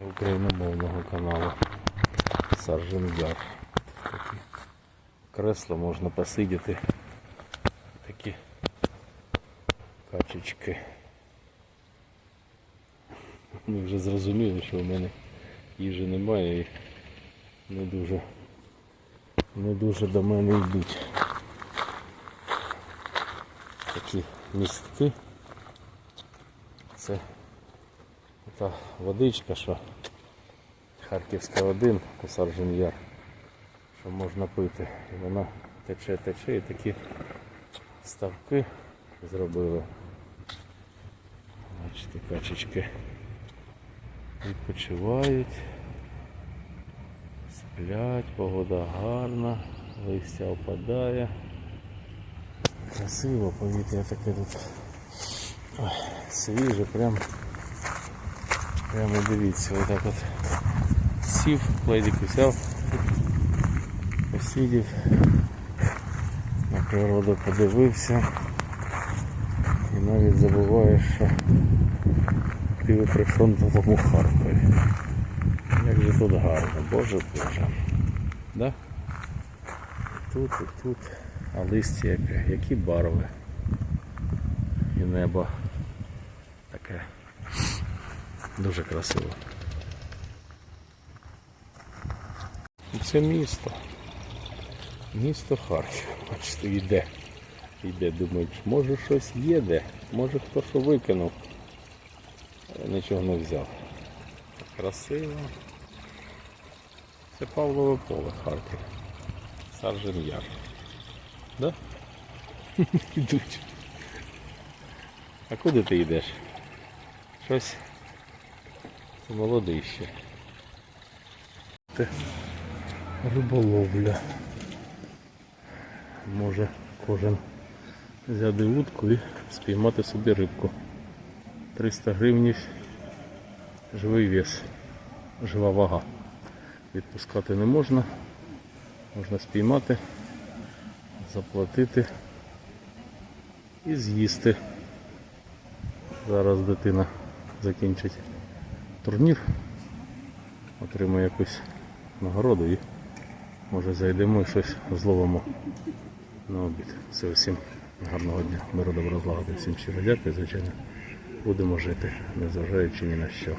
україномовного каналу Саржен Яр. Такі кресла можна посидіти. Такі качечки. Ми вже зрозуміли, що в мене їжі немає і не дуже, не дуже до мене йдуть. Такі містки. Це та водичка, що Харківська 1, Саржен Яр, що можна пити. І вона тече, тече і такі ставки зробили. Бачите, качечки відпочивають, сплять, погода гарна, листя опадає. Красиво, повітря таке тут ой, свіже, прям Прямо дивіться, отак от сів, пледик взяв, посидів, на природу подивився і навіть забуваєш, що ти у прифронтовому Харкові. Як же тут гарно, боже боже. Да? І тут, і тут, а листя яке, які барви. І небо таке. Дуже красиво. Це місто. Місто Харків. Бачите, йде. Йде, думаєш, може щось є де, може хто що викинув. Але нічого не взяв. Красиво. Це Павлове поле Харків. Саржен Яр. Да? Йдуть. А куди ти йдеш? Щось молодий ще. Риболовля. Може кожен взяти утку і спіймати собі рибку. 300 гривень живий вес, жива вага. Відпускати не можна. Можна спіймати, заплатити і з'їсти. Зараз дитина закінчить турнір, отримає якусь нагороду і може зайдемо і щось зловимо на обід. Все, всім гарного дня, миру добро злагоди, всім щиро дякую, звичайно, будемо жити, незважаючи ні на що.